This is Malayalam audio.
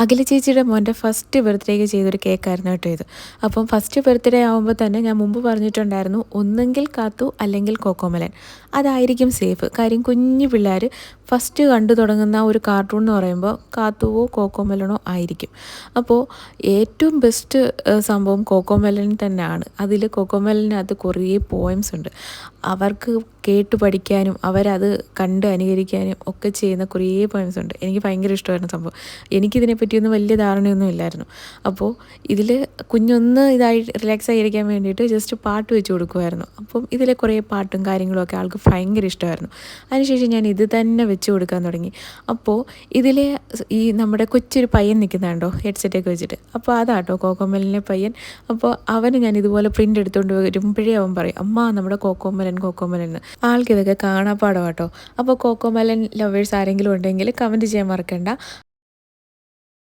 അഖില ചേച്ചിയുടെ മോന്റെ ഫസ്റ്റ് ബർത്ത്ഡേക്ക് ചെയ്തൊരു കേക്കായിരുന്നു കേട്ടോ ഇത്. അപ്പം ഫസ്റ്റ് ബർത്ത്ഡേ ആകുമ്പോൾ തന്നെ ഞാൻ മുമ്പ് പറഞ്ഞിട്ടുണ്ടായിരുന്നു ഒന്നെങ്കിൽ കാത്തു അല്ലെങ്കിൽ കോക്കോമലൻ. അതായിരിക്കും സേഫ്. കാര്യം കുഞ്ഞു പിള്ളേർ ഫസ്റ്റ് കണ്ടു തുടങ്ങുന്ന ഒരു കാർട്ടൂൺ എന്ന് പറയുമ്പോൾ കാത്തുവോ കോക്കോമലനോ ആയിരിക്കും. അപ്പോൾ ഏറ്റവും ബെസ്റ്റ് സംഭവം കോക്കോമലൻ തന്നെയാണ്. അതിൽ കോക്കോമലനകത്ത് കുറേ പോയംസ് ഉണ്ട്. അവർക്ക് കേട്ട് പഠിക്കാനും അവരത് കണ്ട് അനുകരിക്കാനും ഒക്കെ ചെയ്യുന്ന കുറേ പോയിൻസ് ഉണ്ട്. എനിക്ക് ഭയങ്കര ഇഷ്ടമായിരുന്നു സംഭവം. എനിക്കിതിനെ പറ്റിയൊന്നും വലിയ ധാരണയൊന്നും ഇല്ലായിരുന്നു. അപ്പോൾ ഇതിൽ കുഞ്ഞൊന്ന് ഇതായി റിലാക്സ് ആയിരിക്കാൻ വേണ്ടിയിട്ട് ജസ്റ്റ് പാട്ട് വെച്ച് കൊടുക്കുമായിരുന്നു അപ്പം ഇതിലെ കുറേ പാട്ടും കാര്യങ്ങളും ഒക്കെ ആൾക്ക് ഭയങ്കര ഇഷ്ടമായിരുന്നു. അതിനുശേഷം ഞാൻ ഇത് തന്നെ വെച്ച് കൊടുക്കാൻ തുടങ്ങി. അപ്പോൾ ഇതിലെ ഈ നമ്മുടെ കൊച്ചൊരു പയ്യൻ നിൽക്കുന്നുണ്ടോ? ഹെഡ്സെറ്റൊക്കെ വെച്ചിട്ട്. അപ്പോൾ അതാട്ടോ കോക്കോമലിനെ പയ്യൻ. അപ്പോൾ അവന് ഞാൻ ഇതുപോലെ പ്രിന്റ് എടുത്തുകൊണ്ട് വരുമ്പോഴേ അവൻ പറയും അമ്മ നമ്മുടെ കോക്കോമലൻ കോക്കോമലൻ എന്ന്. ആൾക്ക് ഇതൊക്കെ കാണാപ്പാടം കേട്ടോ അപ്പോൾ കോക്കോമലൻ ലവേഴ്സ് ആരെങ്കിലും ഉണ്ടെങ്കിൽ കമന്റ് ചെയ്യാൻ മറക്കണ്ട.